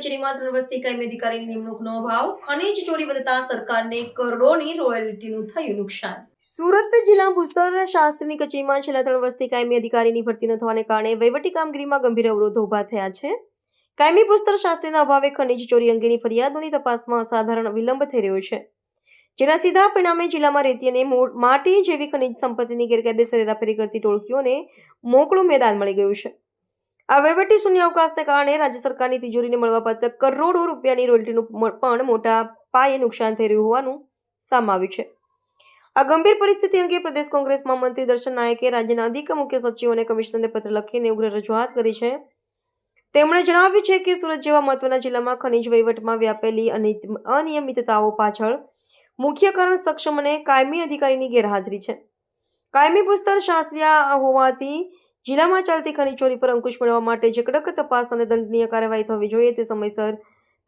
કચેરીમાં ત્રણ વસ્તી કાયમી અધિકારીની નિમણૂકનો અભાવ, ખનીજ ચોરી વધતા સરકારને કરોડોની રોયલ્ટીનું થયું નુકસાન. સુરત જિલ્લા ભૂસ્તર શાસ્ત્રીની કચેરીમાં છેલ્લા ત્રણ વસ્તી કાયમી અધિકારીની ભરતી ન થવાને કારણે વહીવટી કામગીરીમાં ગંભીર અવરોધો ઊભા થયા છે. કાયમી ભૂસ્તર શાસ્ત્રીના અભાવે ખનીજ ચોરી અંગેની ફરિયાદોની તપાસમાં અસાધારણ વિલંબ થઈ રહ્યો છે. જેના સીધા પરિણામે જિલ્લામાં રેતી અને માટી જેવી ખનીજ સંપત્તિની ગેરકાયદેસર હેરાફેરી કરતી ટોળકીઓને મોકળું મેદાન મળી ગયું છે. આ વહીવટી શૂન્યાવકાશને કારણે રાજ્ય સરકારની તિજોરીને મળવાપાત્ર કરોડો રૂપિયાની રોયલ્ટીનું પણ મોટા પાયે નુકસાન થઈ રહ્યું હોવાનું સામે છે. આ ગંભીર પરિસ્થિતિ અંગે પ્રદેશ કોંગ્રેસ મહામંત્રી દર્શન નાયકે રાજ્યના અધિક મુખ્ય સચિવ અને કમિશનરને પત્ર લખીને ઉગ્ર રજૂઆત કરી છે. તેમણે જણાવ્યું છે કે સુરત જેવા મહત્વના જિલ્લામાં ખનીજ વહીવટમાં વ્યાપેલી અનિયમિતતાઓ પાછળ મુખ્ય કારણ સક્ષમ અને કાયમી અધિકારીની ગેરહાજરી છે. કાયમી ભૂસ્તર શાસ્ત્રીય હોવાથી જિલ્લામાં ચાલતી ખનીજ ચોરી પર અંકુશ મેળવવા માટે જે કડક તપાસ અને દંડનીય કાર્યવાહી થવી જોઈએ તે સમયસર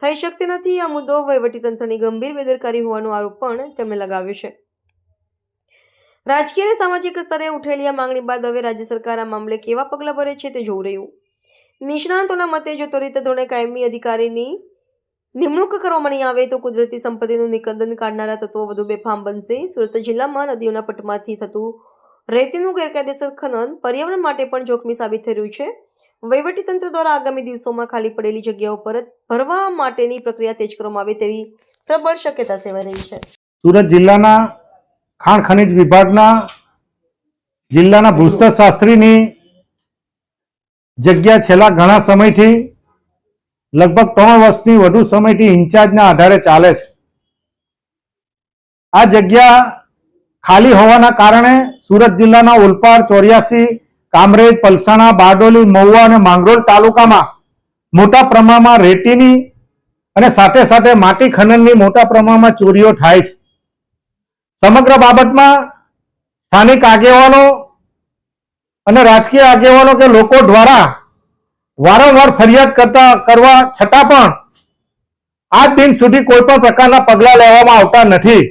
થઈ શકતી નથી. આ મુદ્દો વહીવટીતંત્રની ગંભીર બેદરકારી હોવાનો આરોપ પણ તેમણે લગાવ્યો છે. રાજકીય અને સામાજિક સ્તરે ઉઠેલી આ માંગણી બાદ હવે રાજ્ય સરકાર આ મામલે કેવા પગલાં ભરે છે તે જોવું રહ્યું. નિષ્ણાંતોના મતે જો ત્વરિત ધોરણે કાયમી અધિકારીની નિમણૂક કરવામાં નહીં આવે તો કુદરતી સંપત્તિનું નિકંદન કાઢનારા તત્વો વધુ બેફામ બનશે. સુરત જિલ્લામાં નદીઓના પટમાંથી થતું રેતીનું ગેરકાયદેસર ખનન પર્યાવરણ માટે પણ જોખમી સાબિત થઈ રહ્યું છે. વહીવટીતંત્ર દ્વારા આગામી દિવસોમાં ખાલી પડેલી જગ્યાઓ પરત ભરવા માટેની પ્રક્રિયા તેજ કરવામાં આવે તેવી પ્રબળ શક્યતા સેવાઈ રહી છે. સુરત જિલ્લાના ખાણ ખનિજ વિભાગના જિલ્લાના ભૂસ્તર શાસ્ત્રીની જગ્યા છેલ્લા ઘણા સમયથી લગભગ ત્રણ વર્ષની વધુ સમયથી ઇન્ચાર્જના આધારે ચાલે છે. આ જગ્યા ખાલી હોવાના કારણે સુરત જિલ્લાના ઓલપાડ, ચોર્યાસી, કામરેજ, પલસાણા, બારડોલી, મહુવા અને માંગરોળ તાલુકામાં મોટા પ્રમાણમાં રેતીની અને સાથે સાથે માટી ખનનની મોટા પ્રમાણમાં ચોરીઓ થાય છે. સમગ્ર બાબતમાં સ્થાનિક આગેવાનો અને રાજકીય આગેવાનો કે લોકો દ્વારા વારંવાર ફરિયાદ કરતા, કરવા છતાં પણ આજ દિન સુધી કોઈ પણ પ્રકારના પગલાં લેવામાં આવતા નથી.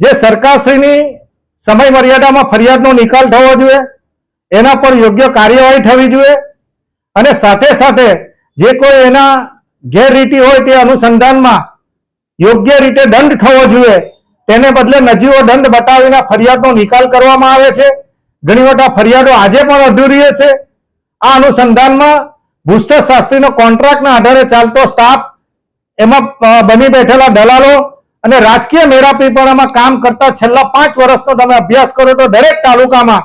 જે સરકારશ્રીની સમય મર્યાદામાં ફરિયાદનો નિકાલ થવો જોઈએ, એના પર યોગ્ય કાર્યવાહી થવી જોઈએ અને સાથે સાથે જે કોઈ એના ગેરરીતિ હોય તે અનુસંધાનમાં યોગ્ય રીતે દંડ થવો જોઈએ, તેને બદલે નજીવો દંડ બતાવીને ફરિયાદનો નિકાલ કરવામાં આવે છે. ઘણી વખત ફરિયાદો આજે પણ અધૂરી છે. આ અનુસંધાનમાં ભૂસ્તર શાસ્ત્રીનો કોન્ટ્રાક્ટના આધારે ચાલતો સ્ટાફ, એમાં બની બેઠેલા દલાલો અને રાજકીય મેરાપીપણામાં કામ કરતા છેલ્લા પાંચ વર્ષનો તમે અભ્યાસ કરો તો દરેક તાલુકામાં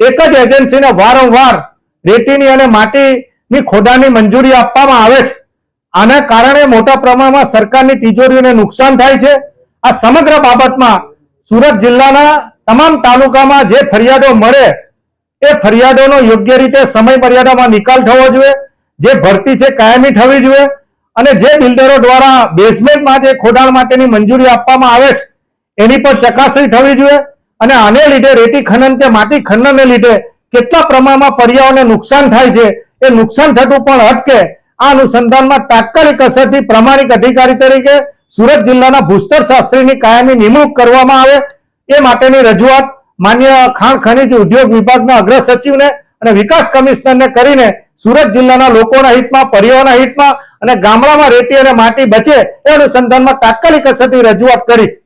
એક જ એજન્સીને વારંવાર રેતીની અને માટીની ખોદાની મંજૂરી આપવામાં આવે છે. આના કારણે મોટા પ્રમાણમાં સરકારની તિજોરીઓને નુકસાન થાય છે. આ સમગ્ર બાબતમાં સુરત જિલ્લાના તમામ તાલુકામાં જે ફરિયાદો મળે એ ફરિયાદોનો યોગ્ય રીતે સમય મર્યાદામાં નિકાલ થવો જોઈએ. જે ભરતી છે કાયમી થવી જોઈએ. અને જે બિલ્ડરો દ્વારા બેઝમેન્ટમાં જે ખોદાણ માટેની મંજૂરી આપવામાં આવે છે, એની પર ચકાસણી થવી જોઈએ અને આને લીધે રેતી ખનન કે માટી ખનનને લીધે કેટલા પ્રમાણમાં પર્યાવરણને નુકસાન થાય છે, એ નુકસાન થતું પણ અટકે. આ અનુસંધાનમાં તાત્કાલિક અસરથી પ્રમાણિક અધિકારી તરીકે સુરત જિલ્લાના ભૂસ્તર શાસ્ત્રીની કાયમી નિમણૂક કરવામાં આવે. એ માટેની રજૂઆત માન્ય ખાણ ખનિજ ઉદ્યોગ વિભાગના અગ્ર સચિવને અને વિકાસ કમિશનરને કરીને સુરત જિલ્લાના લોકોના હિતમાં, પરિવારના હિતમાં અને ગામડામાં રેતી અને માટી બચે એ અનુસંધાનમાં તાત્કાલિક અસરથી રજૂઆત કરી છે